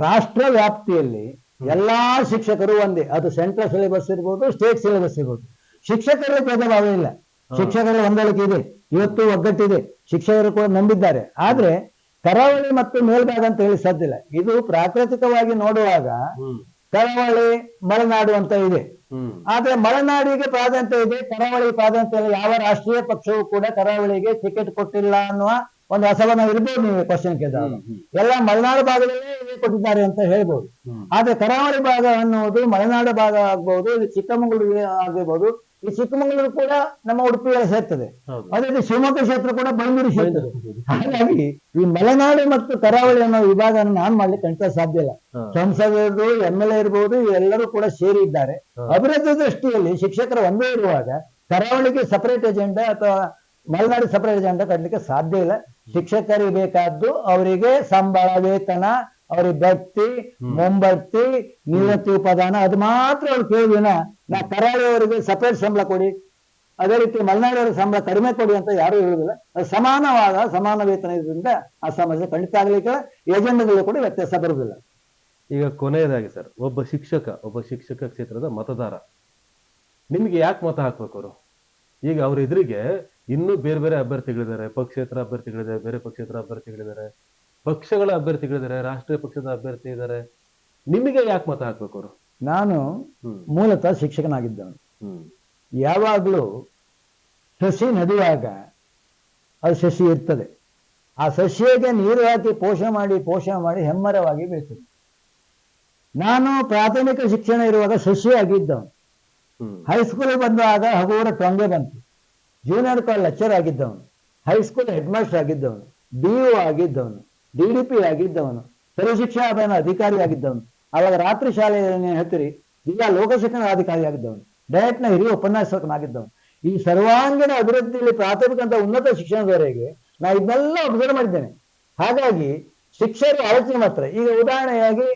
ರಾಷ್ಟ್ರ ವ್ಯಾಪ್ತಿಯಲ್ಲಿ ಎಲ್ಲಾ ಶಿಕ್ಷಕರು ಒಂದೇ. ಅದು ಸೆಂಟ್ರಲ್ ಸಿಲೆಬಸ್ ಇರ್ಬೋದು ಸ್ಟೇಟ್ ಸಿಲೆಬಸ್ ಇರ್ಬೋದು. ಶಿಕ್ಷಕರಲ್ಲಿ ಭೇದಭಾವ ಇಲ್ಲ. ಶಿಕ್ಷಕರ ಹೊಂದಾಣಿಕೆ ಇದೆ. ಇವತ್ತು ಒಗ್ಗಟ್ಟಿದೆ. ಶಿಕ್ಷಕರು ಕೂಡ ನಂಬಿದ್ದಾರೆ. ಆದ್ರೆ ಕರಾವಳಿ ಮತ್ತು ಮೇಲ್ಭಾಗ ಅಂತ ಹೇಳಿ ಸಾಧ್ಯ ಇಲ್ಲ. ಇದು ಪ್ರಾಕೃತಿಕವಾಗಿ ನೋಡುವಾಗ ಕರಾವಳಿ ಮಲೆನಾಡು ಅಂತ ಇದೆ. ಆದ್ರೆ ಮಲೆನಾಡಿಗೆ ಪ್ರಾಧಾನ್ಯತೆ ಇದೆ ಕರಾವಳಿ ಪ್ರಾಧಾನ್ಯತೆ ಇಲ್ಲ ಯಾವ ರಾಷ್ಟ್ರೀಯ ಪಕ್ಷವೂ ಕೂಡ ಕರಾವಳಿಗೆ ಟಿಕೆಟ್ ಕೊಟ್ಟಿಲ್ಲ ಅನ್ನುವ ಒಂದು ಅಸಮಾನ ಇರ್ಬೋದು ನೀವು ಕ್ವಶನ್ ಕೇಳಿದಾಗ. ಎಲ್ಲ ಮಲೆನಾಡು ಭಾಗದಲ್ಲೇ ಕೊಟ್ಟಿದ್ದಾರೆ ಅಂತ ಹೇಳ್ಬೋದು. ಆದ್ರೆ ಕರಾವಳಿ ಭಾಗ ಅನ್ನುವುದು ಮಲೆನಾಡು ಭಾಗ ಆಗ್ಬಹುದು ಚಿಕ್ಕಮಗಳೂರು ಆಗಿರ್ಬೋದು ಈ ಚಿಕ್ಕಮಗಳೂರು ಕೂಡ ನಮ್ಮ ಉಡುಪಿಯಲ್ಲಿ ಸೇರ್ತದೆ. ಅದೇ ಶಿವಮೊಗ್ಗ ಕ್ಷೇತ್ರ ಕೂಡ ಬೆಂಗಳೂರು ಸೇರ್ತದೆ ಹಾಗಾಗಿ ಈ ಮಲೆನಾಡು ಮತ್ತು ಕರಾವಳಿ ಅನ್ನೋ ವಿಭಾಗ ನಾನ್ ಮಾಡ್ಲಿಕ್ಕೆ ಖಂಡಿತ ಸಾಧ್ಯ ಇಲ್ಲ. ಸಂಸದರು ಎಂ ಎಲ್ ಎ ಇರ್ಬೋದು ಎಲ್ಲರೂ ಕೂಡ ಸೇರಿ ಇದ್ದಾರೆ. ಅಭಿವೃದ್ಧಿ ದೃಷ್ಟಿಯಲ್ಲಿ ಶಿಕ್ಷಕರು ಒಂದೇ ಇರುವಾಗ ಕರಾವಳಿಗೆ ಸಪರೇಟ್ ಎಜೆಂಡಾ ಅಥವಾ ಮಲೆನಾಡು ಸಪರೇಟ್ ಎಜೆಂಡಾ ಕಟ್ಟಲಿಕ್ಕೆ ಸಾಧ್ಯ ಇಲ್ಲ. ಶಿಕ್ಷಕರಿಗೆ ಬೇಕಾದ್ದು ಅವರಿಗೆ ಸಂಬಳ ವೇತನ ಅವರಿಗೆ ಬತ್ತಿ ಮೊಂಬತ್ತಿ ನಿವೃತ್ತಿ ಉಪದಾನ ಅದು ಮಾತ್ರ ಅವ್ರು ಕೇಳಿದಿನ ನಾ ಕರಾವಳಿಯವರಿಗೆ ಸಪರೇಟ್ ಸಂಬಳ ಕೊಡಿ. ಅದೇ ರೀತಿ ಮಲೆನಾಡಿಯವರಿಗೆ ಸಂಬಳ ಕಡಿಮೆ ಕೊಡಿ ಅಂತ ಯಾರು ಹೇಳುದಿಲ್ಲ ಅದು ಸಮಾನವಾದ ಸಮಾನ ವೇತನ ಇದರಿಂದ ಆ ಸಮಸ್ಯೆ ಖಂಡಿತ ಆಗ್ಲಿಕ್ಕೆ ಎಜೆಂಡಾಗಳು ಕೂಡ ವ್ಯತ್ಯಾಸ ಬರುವುದಿಲ್ಲ. ಈಗ ಕೊನೆಯದಾಗಿ ಸರ್ ಒಬ್ಬ ಶಿಕ್ಷಕ ಒಬ್ಬ ಶಿಕ್ಷಕ ಕ್ಷೇತ್ರದ ಮತದಾರ. ನಿಮ್ಗೆ ಯಾಕೆ ಮತ ಹಾಕ್ಬೇಕು ಅವರು? ಈಗ ಅವ್ರ ಎದುರಿಗೆ ಇನ್ನೂ ಬೇರೆ ಬೇರೆ ಅಭ್ಯರ್ಥಿಗಳಿದ್ದಾರೆ ಪಕ್ಷೇತರ ಅಭ್ಯರ್ಥಿಗಳಿದ್ದಾರೆ ಬೇರೆ ಪಕ್ಷೇತರ ಅಭ್ಯರ್ಥಿಗಳಿದ್ದಾರೆ. ಪಕ್ಷಗಳ ಅಭ್ಯರ್ಥಿಗಳಿದ್ದಾರೆ ರಾಷ್ಟ್ರೀಯ ಪಕ್ಷದ ಅಭ್ಯರ್ಥಿ ಇದ್ದಾರೆ ನಿಮಗೆ ಯಾಕೆ ಮತ ಹಾಕ್ಬೇಕು ಅವರು? ನಾನು ಮೂಲತಃ ಶಿಕ್ಷಕನಾಗಿದ್ದವನು ಯಾವಾಗಲೂ ಸಸಿ ನದಿಯಾಗ ಅದು ಸಸಿ ಇರ್ತದೆ. ಆ ಸಸ್ಯಗೆ ನೀರು ಹಾಕಿ ಪೋಷಣೆ ಮಾಡಿ ಪೋಷಣೆ ಮಾಡಿ ಹೆಮ್ಮರವಾಗಿ ಬೆಳೆಸಿದೆ. ನಾನು ಪ್ರಾಥಮಿಕ ಶಿಕ್ಷಣ ಇರುವಾಗ ಸಸಿಯಾಗಿದ್ದವನು ಹೈಸ್ಕೂಲ್ ಬಂದಾಗ ಹಗುರ ಟೊಂಗೆ ಬಂತು. ಜೂನಿಯರ್ ಕಾಲೇಜ್ ಲೆಕ್ಚರ್ ಆಗಿದ್ದವನು. ಹೈಸ್ಕೂಲ್ ಹೆಡ್ ಮಾಸ್ಟರ್ ಆಗಿದ್ದವನು. ಡಿ ಆಗಿದ್ದವನು. ಡಿ ಡಿ ಪಿ ಆಗಿದ್ದವನು ಶಿಕ್ಷಣ ಅಭಿಯಾನ ಅಧಿಕಾರಿ ಆಗಿದ್ದವನು ಅವಾಗ ರಾತ್ರಿ ಶಾಲೆ ಏನ್ ಹೇಳ್ತೀರಿ ಜಿಲ್ಲಾ ಲೋಕಶಿಕ್ಷಣ ಅಧಿಕಾರಿ ಆಗಿದ್ದವನು ಡಯಟ್ನ ಹಿರಿಯ ಉಪನ್ಯಾಸಕನಾಗಿದ್ದವನು. ಈ ಸರ್ವಾಂಗೀಣ ಅಭಿವೃದ್ಧಿಯಲ್ಲಿ ಪ್ರಾಥಮಿಕ ಅಂತ ಉನ್ನತ ಶಿಕ್ಷಣದವರೆಗೆ ನಾ ಇದನ್ನೆಲ್ಲ ಅಬ್ಸರ್ವ್ ಮಾಡಿದ್ದೇನೆ. ಹಾಗಾಗಿ ಶಿಕ್ಷಕರು ಆಲೋಚನೆ ಮಾತ್ರ. ಈಗ ಉದಾಹರಣೆಯಾಗಿ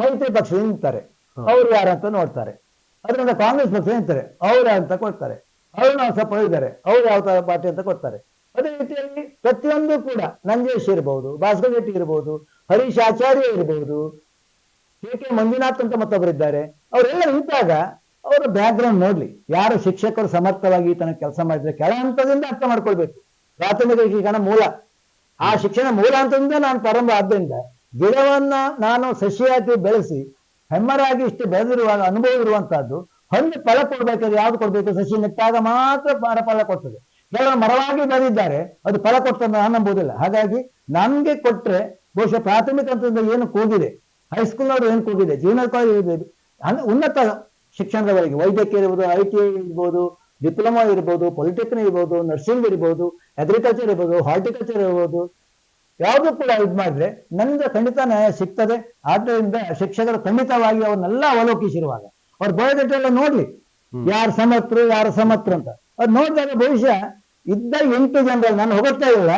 ಮೈತ್ರಿ ಪಕ್ಷ ನಿಂತಾರೆ. ಅವ್ರು ಯಾರಂತ ನೋಡ್ತಾರೆ. ಅದರಿಂದ ಕಾಂಗ್ರೆಸ್ ಪಕ್ಷ ನಿಂತಾರೆ. ಅವ್ರು ಅಂತ ಕೊಡ್ತಾರೆ. ಅವ್ರು ನಾವು ಸ್ವಲ್ಪ ಇದ್ದಾರೆ. ಅವ್ರು ಯಾವ ತರ ಪಾರ್ಟಿ ಅಂತ ಕೊಡ್ತಾರೆ. ಅದೇ ರೀತಿಯಲ್ಲಿ ಪ್ರತಿಯೊಂದು ಕೂಡ ನಂಜೇಶ್ ಇರ್ಬೋದು, ಭಾಸ್ಕರ್ ಶೆಟ್ಟಿ ಇರ್ಬೋದು, ಹರೀಶ್ ಆಚಾರ್ಯ ಇರ್ಬೋದು ಕೆ ಕೆ ಮಂಜುನಾಥ್ ಅಂತ ಮತ್ತೊಬ್ಬರಿದ್ದಾರೆ ಅವರೆಲ್ಲ ಇದ್ದಾಗ ಅವರ ಬ್ಯಾಕ್ ಗ್ರೌಂಡ್ ನೋಡ್ಲಿ. ಯಾರು ಶಿಕ್ಷಕರು ಸಮರ್ಥವಾಗಿ ತನ್ನ ಕೆಲಸ ಮಾಡಿದ್ರೆ ಕೆಳ ಹಂತದಿಂದ ಅರ್ಥ ಮಾಡ್ಕೊಳ್ಬೇಕು. ಪ್ರಾಥಮಿಕ ಶಿಕ್ಷಣ ಮೂಲ. ಆ ಶಿಕ್ಷಣ ಮೂಲ ಹಂತದಿಂದ ನಾನು ಪ್ರಾರಂಭ ಆದ್ದರಿಂದ ಗಿಡವನ್ನ ನಾನು ಸಸಿಯಾಗಿ ಬೆಳೆಸಿ, ಹೆಮ್ಮರಾಗಿ ಇಷ್ಟು ಬೆಳೆದಿರುವ ಅನುಭವ ಇರುವಂತಹದ್ದು ಹಣ್ಣು ಫಲ ಕೊಡ್ಬೇಕಾದ್ರೆ ಯಾವ್ದು ಕೊಡ್ಬೇಕು? ಸಸಿ ನೆಟ್ಟಾಗ ಮಾತ್ರ ಫಲ ಕೊಡ್ತದೆ. ಕೆಲವರು ಮರವಾಗಿ ಬೆಳೆದಿದ್ದಾರೆ ಅದು ಫಲ ಕೊಡ್ತದೆ ನಾನು ನಂಬುವುದಿಲ್ಲ. ಹಾಗಾಗಿ ನನ್ಗೆ ಕೊಟ್ರೆ ಬಹುಶಃ ಪ್ರಾಥಮಿಕ ಹಂತದಿಂದ ಏನು ಕೂಗಿದೆ? ಹೈಸ್ಕೂಲ್ನವರು ಏನು ಕೂಗಿದೆ? ಜೂನಿಯರ್ ಕಾಲೇಜ್ ಉನ್ನತ ಶಿಕ್ಷಣದವರೆಗೆ ವೈದ್ಯಕೀಯ ಇರ್ಬೋದು ಐ ಟಿ ಐ ಇರ್ಬೋದು ಡಿಪ್ಲೊಮಾ ಇರ್ಬೋದು ಪಾಲಿಟೆಕ್ನಿಕ್ ಇರ್ಬೋದು ನರ್ಸಿಂಗ್ ಇರ್ಬೋದು ಅಗ್ರಿಕಲ್ಚರ್ ಇರ್ಬೋದು ಹಾರ್ಟಿಕಲ್ಚರ್ ಇರ್ಬೋದು. ಯಾವುದು ಕೂಡ ಇದು ಮಾಡಿದ್ರೆ ನನ್ಗೆ ಖಂಡಿತ ನ್ಯಾಯ ಸಿಗ್ತದೆ. ಆದ್ದರಿಂದ ಶಿಕ್ಷಕರು ಖಂಡಿತವಾಗಿ ಅವನ್ನೆಲ್ಲ ಅವಲೋಕಿಸಿರುವಾಗ ಅವ್ರ ಬಯೋಡೇಟೆಲ್ಲ ನೋಡ್ಲಿ. ಯಾರು ಸಮರ್ಥರು ಯಾರು ಸಮರ್ಥರು ಅಂತ. ಅದು ನೋಡಿದಾಗ ಬಹುಶಃ ಇದ್ದ ಎಂಟು ಜನರಲ್ಲಿ ನಾನು ಹೋಗುತ್ತಾ ಇಲ್ಲ.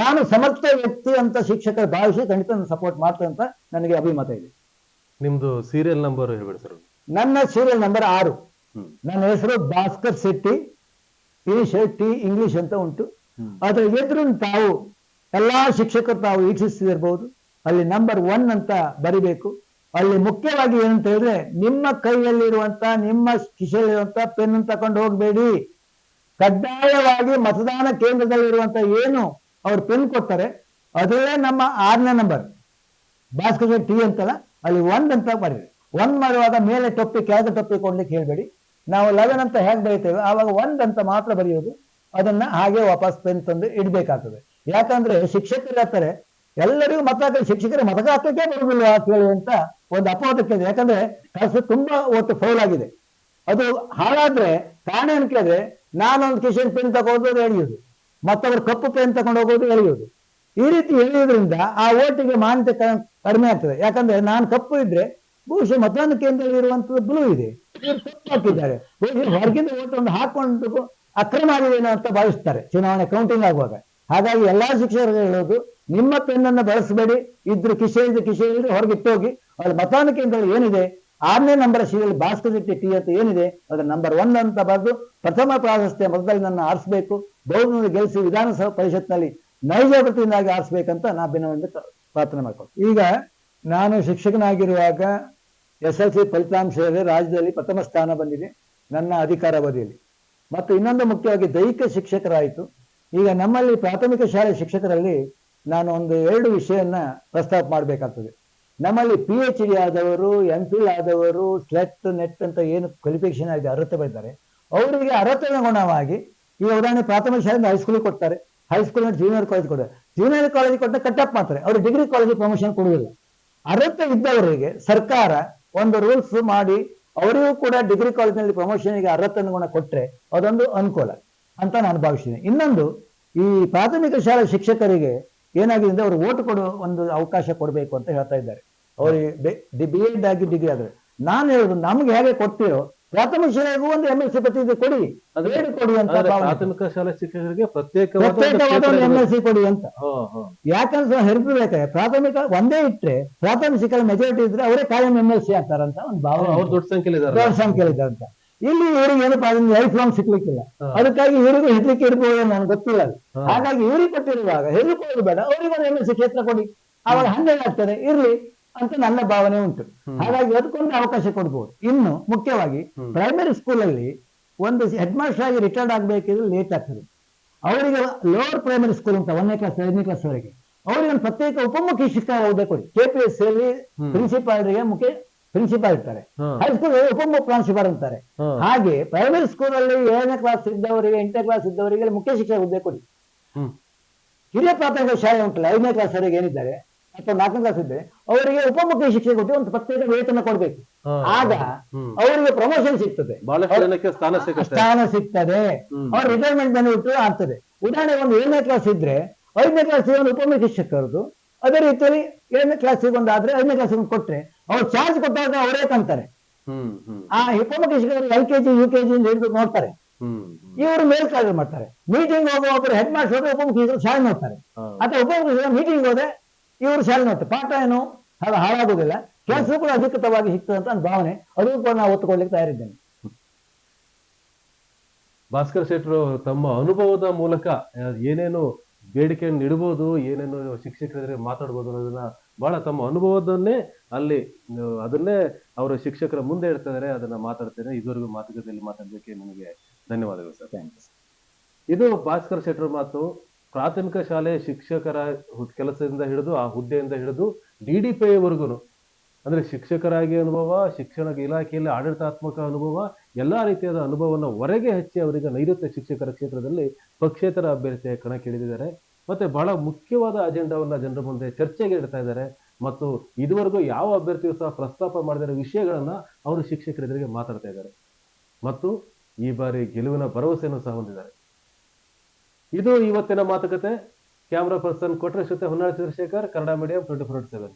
ನಾನು ಸಮರ್ಥ ವ್ಯಕ್ತಿ ಅಂತ ಶಿಕ್ಷಕರ ಭಾವಿಸಿ ಖಂಡಿತ ಸಪೋರ್ಟ್ ಮಾಡ್ತಾರೆ ಅಂತ ನನಗೆ ಅಭಿಮತ ಇದೆ. ನಿಮ್ದು ಸೀರಿಯಲ್ ನಂಬರ್ ಹೇಳ್ಬೇಡಿ ಸರ್ ನನ್ನ ಸೀರಿಯಲ್ ನಂಬರ್ ಆರು. ನನ್ನ ಹೆಸರು Bhaskar Shetty. Initial T English ಅಂತ ಉಂಟು. ಅದ್ರ ಎದುರು ತಾವು ಎಲ್ಲಾ ಶಿಕ್ಷಕರು ತಾವು ವೀಕ್ಷಿಸ್ತಿರ್ಬೋದು ಅಲ್ಲಿ ನಂಬರ್ ಒನ್ ಅಂತ ಬರಿಬೇಕು. ಅಲ್ಲಿ ಮುಖ್ಯವಾಗಿ ಏನಂತ ಹೇಳಿದ್ರೆ ನಿಮ್ಮ ಕೈಯಲ್ಲಿರುವಂತ ನಿಮ್ಮ ಕಿಶೆಯಲ್ಲಿರುವಂತ ಪೆನ್ ತಕೊಂಡು ಹೋಗಬೇಡಿ. ಕಡ್ಡಾಯವಾಗಿ ಮತದಾನ ಕೇಂದ್ರದಲ್ಲಿ ಇರುವಂತ ಏನು ಅವ್ರು ಪೆನ್ ಕೊಡ್ತಾರೆ, ಅದೇ ನಮ್ಮ ಆರನೇ ನಂಬರ್ ಭಾಸ್ಕರ್ ಟಿ ಅಂತಲ್ಲ, ಅಲ್ಲಿ ಒಂದ್ ಅಂತ ಬರೀರಿ. ಒಂದ್ ಮಾಡುವಾಗ ಮೇಲೆ ಟೊಪ್ಪಿ ಕೆಳಗೆ ಟೊಪ್ಪಿ ಕೊಡ್ಲಿಕ್ಕೆ ಹೇಳ್ಬೇಡಿ. ನಾವು ಲೆವೆನ್ ಅಂತ ಹೇಗೆ ಬರೀತೇವೆ, ಆವಾಗ ಒಂದ್ ಅಂತ ಮಾತ್ರ ಬರೆಯೋದು. ಅದನ್ನ ಹಾಗೆ ವಾಪಸ್ ಪೆನ್ ತಂದು ಇಡ್ಬೇಕಾಗ್ತದೆ. ಯಾಕಂದ್ರೆ ಶಿಕ್ಷಕರು ಹೇಳ್ತಾರೆ, ಎಲ್ಲರಿಗೂ ಮತ ಹಾಕಿ, ಶಿಕ್ಷಕರು ಹಾಕಕ್ಕೆ ಬರುದಿಲ್ಲ ಅಂತ ಹೇಳಿ ಅಂತ ಒಂದು ಅಪವಾದಕ್ಕೆ ಯಾಕಂದ್ರೆ ಕಳ್ಸ ತುಂಬಾ ಒಟ್ಟು ಫೌಲ್ ಆಗಿದೆ. ಅದು ಹಾಳಾದ್ರೆ ಕಾರಣ ಏನು ಕೇಳಿದ್ರೆ ನಾನೊಂದು ಕಿಶನ್ ಪೆನ್ ತಗೋದು ಎಳೆಯೋದು ಮತ್ತೊಬ್ಬರು ಕಪ್ಪು ಪೆನ್ ತಗೊಂಡು ಹೋಗೋದು ಎಳೆಯೋದು ಈ ರೀತಿ ಎಳೆಯೋದ್ರಿಂದ ಆ ಓಟಿಗೆ ಮಾನ್ಯತೆ ಕಡಿಮೆ ಆಗ್ತದೆ. ಯಾಕಂದ್ರೆ ನಾನು ಕಪ್ಪು ಇದ್ರೆ ಬಹುಶಃ ಮತದಾನ ಕೇಂದ್ರದಲ್ಲಿ ಇರುವಂತದ್ದು ಬ್ಲೂ ಇದೆ. ಇವರು ಕಪ್ಪು ಹಾಕಿದ್ದಾರೆ. ಬಹುಶಃ ಹೊರಗಿಂದ ಓಟ್ ಒಂದು ಹಾಕೊಂಡು ಅಕ್ರಮ ಆಗಿದೇನೋ ಅಂತ ಭಾವಿಸ್ತಾರೆ. ಚುನಾವಣೆ ಕೌಂಟಿಂಗ್ ಆಗುವಾಗ. ಹಾಗಾಗಿ ಎಲ್ಲಾ ಶಿಕ್ಷಕರು ಹೇಳೋದು, ನಿಮ್ಮ ಪೆನ್ನನ್ನು ಬಳಸಬೇಡಿ. ಇದ್ರ ಕಿಶೆ ಇದ್ರೆ ಕಿಶೆ ಇದ್ರೆ ಹೊರಗಿಟ್ಟೋಗಿ ಅವ್ರ ಮತದಾನ ಕೇಂದ್ರದಲ್ಲಿ ಏನಿದೆ? ಆರನೇ number serial Bhaskar Shetty T ಅಂತ ಏನಿದೆ? ಅದರ ನಂಬರ್ ಒನ್ ಅಂತ ಬರೆದು ಪ್ರಥಮ ಪ್ರಾಶಸ್ತ್ಯ ಮೊದಲಲ್ಲಿ ನನ್ನ ಆರಿಸಬೇಕು. ಬಹುಮತ ಗೆಲ್ಲಿಸಿ ವಿಧಾನಸಭಾ ಪರಿಷತ್ನಲ್ಲಿ ನೈಜಾಗೃತಿಯಿಂದಾಗಿ ಆರಿಸ್ಬೇಕಂತ ನಾ ಭಿನ್ನವೆಂದು ಪ್ರಾರ್ಥನೆ ಮಾಡ್ಕೊಂಡು ಈಗ ನಾನು ಶಿಕ್ಷಕನಾಗಿರುವಾಗ ಎಸ್ ಎಲ್ ಸಿ ಫಲಿತಾಂಶದಲ್ಲಿ ರಾಜ್ಯದಲ್ಲಿ ಪ್ರಥಮ ಸ್ಥಾನ ಬಂದಿದೆ. ನನ್ನ ಅಧಿಕಾರಾವಧಿಯಲ್ಲಿ ಮತ್ತು ಇನ್ನೊಂದು ಮುಖ್ಯವಾಗಿ ದೈಹಿಕ ಶಿಕ್ಷಕರಾಯಿತು. ಈಗ ನಮ್ಮಲ್ಲಿ ಪ್ರಾಥಮಿಕ ಶಾಲೆ ಶಿಕ್ಷಕರಲ್ಲಿ ನಾನು ಒಂದು ಎರಡು ವಿಷಯನ್ನ ಪ್ರಸ್ತಾಪ ಮಾಡಬೇಕಾಗ್ತದೆ. ನಮ್ಮಲ್ಲಿ ಪಿ ಎಚ್ ಡಿ ಆದವರು ಎಂ ಫಿಲ್ ಆದವರು ಸ್ಲೆಟ್ ನೆಟ್ ಅಂತ ಏನು ಕ್ವಾಲಿಫಿಕೇಶನ್ ಆಗಿದೆ ಅರ್ಹತೆ ಬರೀತಾರೆ ಅವರಿಗೆ ಅರ್ಹತೆ ಅನುಗುಣವಾಗಿ ಈ ಉದಾಹರಣೆ ಪ್ರಾಥಮಿಕ ಶಾಲೆಯಿಂದ ಹೈಸ್ಕೂಲಿಗೆ ಕೊಡ್ತಾರೆ. ಹೈಸ್ಕೂಲ್ ಜೂನಿಯರ್ ಕಾಲೇಜ್ ಕೊಡ್ತಾರೆ. ಜೂನಿಯರ್ ಕಾಲೇಜ್ ಕೊಟ್ಟ ಕಟ್ಟಪ್ ಮಾಡ್ತಾರೆ. ಅವರು ಡಿಗ್ರಿ ಕಾಲೇಜ್ ಪ್ರಮೋಷನ್ ಕೊಡುವುದಿಲ್ಲ. ಅರ್ಹತೆ ಇದ್ದವರಿಗೆ ಸರ್ಕಾರ ಒಂದು ರೂಲ್ಸ್ ಮಾಡಿ ಅವರಿಗೂ ಕೂಡ ಡಿಗ್ರಿ ಕಾಲೇಜಿನಲ್ಲಿ ಪ್ರಮೋಷನ್ಗೆ ಅರ್ಹತೆ ಅನುಗುಣ ಕೊಟ್ಟರೆ ಅದೊಂದು ಅನುಕೂಲ ಅಂತ ನಾನು ಭಾವಿಸ್ತೀನಿ. ಇನ್ನೊಂದು, ಈ ಪ್ರಾಥಮಿಕ ಶಾಲೆ ಶಿಕ್ಷಕರಿಗೆ ಏನಾಗಿದೆ ಅಂದ್ರೆ ಅವರು ಓಟ್ ಕೊಡುವ ಒಂದು ಅವಕಾಶ ಕೊಡಬೇಕು ಅಂತ ಹೇಳ್ತಾ ಇದ್ದಾರೆ. ಅವರಿಗೆ ಬಿ ಎಡ್ ಆಗಿ ಡಿಗ್ರಿ ಆದ್ರೆ. ನಾನು ಹೇಳುದು ನಮ್ಗೆ ಹೇಗೆ ಕೊಡ್ತೀರೋ ಪ್ರಾಥಮಿಕ ಶಾಲೆಗೂ ಒಂದು ಎಂ ಎಸ್ ಸಿ ಪ್ರತಿನಿಧಿ ಕೊಡಿ ಬೇಡ ಕೊಡಿ ಅಂತ ಪ್ರಾಥಮಿಕ ಶಾಲೆ ಶಿಕ್ಷಕರಿಗೆ ಪ್ರತ್ಯೇಕವಾದ ಒಂದು ಎಂ. ಎಸ್ ಸಿ ಕೊಡಿ ಅಂತ. ಯಾಕಂದ್ರೆ ಹೆರ್ಬೇಕಾದ್ರೆ ಪ್ರಾಥಮಿಕ ಒಂದೇ ಇಟ್ಟರೆ ಪ್ರಾಥಮಿಕ ಶಿಕ್ಷಣ ಮೆಜಾರಿಟಿ ಇದ್ರೆ ಅವರೇ ಕಾಯಂ ಎಂ ಎಲ್ ಸಿ ಆಗ್ತಾರಂತ ಒಂದು ಭಾವ ಅವ್ರು ದೊಡ್ಡ ಸಂಖ್ಯೆ ದೊಡ್ಡ ಸಂಖ್ಯೆ ಇದ್ದಾರೆ ಅಂತ. ಇಲ್ಲಿ ಇವ್ರಿಗೆ ಏನಪ್ಪ ಅದನ್ನ ಲೈಫ್ ಲಾಂಗ್ ಸಿಕ್ಲಿಕ್ಕಿಲ್ಲ ಅದಕ್ಕಾಗಿ ಇವರಿಗೂ ಹೆದರಿಕೆ ಇರ್ಬೋದು ನನಗೆ ಗೊತ್ತಿಲ್ಲ. ಹಾಗಾಗಿ ಇವ್ರಿಗೆ ಕೊಟ್ಟಿರುವಾಗ ಹೆದರ್ಕೊಳ್ಳೋದು ಬೇಡ ಅವರಿಗೆ ಒಂದು ಎಂ ಎಸ್ ಸಿ ಕ್ಷೇತ್ರ ಕೊಡಿ. ಅವಾಗ ಹನ್ನೆರಡು ಆಗ್ತದೆ ಇರ್ಲಿ. ಅಂತ ನನ್ನ ಭಾವನೆ ಉಂಟು. ಹಾಗಾಗಿ ಅದಕ್ಕೊಂದು ಅವಕಾಶ ಕೊಡ್ಬೋದು. ಇನ್ನು ಮುಖ್ಯವಾಗಿ ಪ್ರೈಮರಿ ಸ್ಕೂಲ್ ಅಲ್ಲಿ ಒಂದು ಹೆಡ್ ಮಾಸ್ಟರ್ ಆಗಿ ರಿಟೈರ್ಡ್ ಆಗಬೇಕಿದ್ರೆ ಲೇಟ್ ಆಗ್ತದೆ. ಅವರಿಗೆ ಲೋವರ್ ಪ್ರೈಮರಿ ಸ್ಕೂಲ್ ಅಂತ ಒಂದನೇ ಕ್ಲಾಸ್ ಐದನೇ ಕ್ಲಾಸ್ ವರೆಗೆ. ಅವರಿಗೆ ಒಂದು ಪ್ರತ್ಯೇಕ ಉಪಮುಖ್ಯ ಶಿಕ್ಷಕ ಹುದ್ದೆ ಕೊಡಿ. ಕೆ ಪಿ ಎಸ್ ಅಲ್ಲಿ ಪ್ರಿನ್ಸಿಪಾಲ್ಗೆ ಮುಖ್ಯ ಪ್ರಿನ್ಸಿಪಾಲ್ ಇರ್ತಾರೆ. ಹೈಸ್ಕೂಲ್ ಉಪಮುಖ್ಯ ಪ್ರಾಂಶುಪಾಲ್ ಅಂತಾರೆ ಹಾಗೆ ಪ್ರೈಮರಿ ಸ್ಕೂಲ್ ಅಲ್ಲಿ ಏಳನೇ ಕ್ಲಾಸ್ ಇದ್ದವರಿಗೆ ಎಂಟನೇ ಕ್ಲಾಸ್ ಇದ್ದವರಿಗೆ ಮುಖ್ಯ ಶಿಕ್ಷಕ ಹುದ್ದೆ ಕೊಡಿ. ಹಿರಿಯ ಪ್ರಾಥಮಿಕ ಶಾಲೆ ಉಂಟಲ್ಲ ಐದನೇ ಕ್ಲಾಸ್ ವರೆಗೆ ಏನಿದ್ದಾರೆ? ಅಥವಾ ನಾಲ್ಕನೇ ಕ್ಲಾಸ್ ಇದ್ರೆ ಅವರಿಗೆ ಉಪಮುಖ್ಯ ಶಿಕ್ಷೆ ಕೊಟ್ಟು ಒಂದು ಪ್ರತ್ಯೇಕ ವೇತನ ಕೊಡ್ಬೇಕು. ಆಗ ಅವರಿಗೆ ಪ್ರಮೋಷನ್ ಸಿಗ್ತದೆ. ಸ್ಥಾನ ಸಿಗ್ತದೆ. ಅವ್ರ ರಿಟೈರ್ಮೆಂಟ್ ಬಂದ್ಬಿಟ್ಟು ಆಗ್ತದೆ. ಉದಾಹರಣೆ ಒಂದು ಏಳನೇ ಕ್ಲಾಸ್ ಇದ್ರೆ ಐದನೇ ಕ್ಲಾಸ್ ಒಂದು ಉಪಮುಖ್ಯ ಶಿಕ್ಷಕರದು. ಅದೇ ರೀತಿಯಲ್ಲಿ ಏಳನೇ ಕ್ಲಾಸಿಗೆ ಒಂದು ಆದ್ರೆ ಐದನೇ ಕ್ಲಾಸಿಗೆ ಒಂದು ಕೊಟ್ರೆ ಅವ್ರು ಚಾರ್ಜ್ ಕೊಟ್ಟಾಗ ಅವರೇ ಹ್ಮ್ ಆ ಉಪಮುಖ್ಯ ಶಿಕ್ಷಕರು L K G U K G ಹಿಡಿದು ನೋಡ್ತಾರೆ. ಇವರು ಮೇಲ್ಕಾರ್ಯ ಮಾಡ್ತಾರೆ. ಮೀಟಿಂಗ್ ಹೋಗುವ ಒಬ್ಬರು ಹೆಡ್ ಮಾಸ್ಟರ್ ಉಪಮುಖ್ಯ ನೋಡ್ತಾರೆ ಹಾ. ಅಥವಾ ಉಪಮುಖ್ಯ ಮೀಟಿಂಗ್ ಹೋದ್ರೆ ಇವರು ಶಾಲೆ ನೋಡ್ತಾರೆ. ಪಾಠ ಏನು ಅದು ಹಾಳಾಗುವುದಿಲ್ಲ ಕೆಲಸ ಕೂಡ ಅಧಿಕೃತವಾಗಿ ಸಿಗ್ತದೆ ಅಂತ ನನ್ನ ಭಾವನೆ. ಅದು ಕೂಡ ನಾವು ಒತ್ತುಕೊಳ್ಳಿಕ್ಕೆ ತಯಾರಿದ್ದೇನೆ. ಭಾಸ್ಕರ್ ಶೆಟ್ಟರು ತಮ್ಮ ಅನುಭವದ ಮೂಲಕ ಏನೇನು ಬೇಡಿಕೆಯನ್ನು ಇಡಬಹುದು ಏನೇನು ಶಿಕ್ಷಕರ ಮಾತಾಡ್ಬೋದು ಅನ್ನೋದನ್ನ ಬಹಳ ತಮ್ಮ ಅನುಭವದನ್ನೇ ಅಲ್ಲಿ ಅದನ್ನೇ ಅವರ ಶಿಕ್ಷಕರ ಮುಂದೆ ಇಡ್ತಿದ್ದಾರೆ ಅದನ್ನ ಮಾತಾಡ್ತೇನೆ. ಇದುವರೆಗೂ ಮಾತುಕತೆಯಲ್ಲಿ ಮಾತಾಡೋದಕ್ಕೆ ನಿಮಗೆ ಧನ್ಯವಾದಗಳು ಸರ್. ಇದು ಭಾಸ್ಕರ್ ಶೆಟ್ಟರ್ ಮಾತು. ಪ್ರಾಥಮಿಕ ಶಾಲೆ ಶಿಕ್ಷಕರ ಕೆಲಸದಿಂದ ಹಿಡಿದು ಆ ಹುದ್ದೆಯಿಂದ ಹಿಡಿದು ಡಿ ಡಿ ಪಿ ಅಂದ್ರೆ ಶಿಕ್ಷಕರಾಗಿ ಅನುಭವ, ಶಿಕ್ಷಣ ಇಲಾಖೆಯಲ್ಲಿ ಆಡಳಿತಾತ್ಮಕ ಅನುಭವ, ಎಲ್ಲಾ ರೀತಿಯಾದ ಅನುಭವವನ್ನು ಹೊರಗೆ ಹಚ್ಚಿ ಅವರಿಗೆ ನೈಋತ್ಯ ಶಿಕ್ಷಕರ ಕ್ಷೇತ್ರದಲ್ಲಿ ಪಕ್ಷೇತರ ಅಭ್ಯರ್ಥಿಯ ಕಣಕ್ಕಿಳಿದಿದ್ದಾರೆ. ಮತ್ತೆ ಬಹಳ ಮುಖ್ಯವಾದ ಅಜೆಂಡಾವನ್ನ ಜನರ ಮುಂದೆ ಚರ್ಚೆಗೆ ಇಡ್ತಾ ಇದ್ದಾರೆ. ಮತ್ತು ಇದುವರೆಗೂ ಯಾವ ಅಭ್ಯರ್ಥಿಯು ಸಹ ಪ್ರಸ್ತಾಪ ಮಾಡಿದ ವಿಷಯಗಳನ್ನ ಅವರು ಶಿಕ್ಷಕರೆದುರಿಗೆ ಮಾತಾಡ್ತಾ ಇದ್ದಾರೆ. ಮತ್ತು ಈ ಬಾರಿ ಗೆಲುವಿನ ಭರವಸೆಯನ್ನು ಸಹ ಹೊಂದಿದ್ದಾರೆ. ಇದು ಇವತ್ತಿನ ಮಾತುಕತೆ. ಕ್ಯಾಮ್ರಾ ಪರ್ಸನ್ ಕೊಟ್ರೆ ಜೊತೆ Honnali Chandrashekhar Kannada medium twenty four seven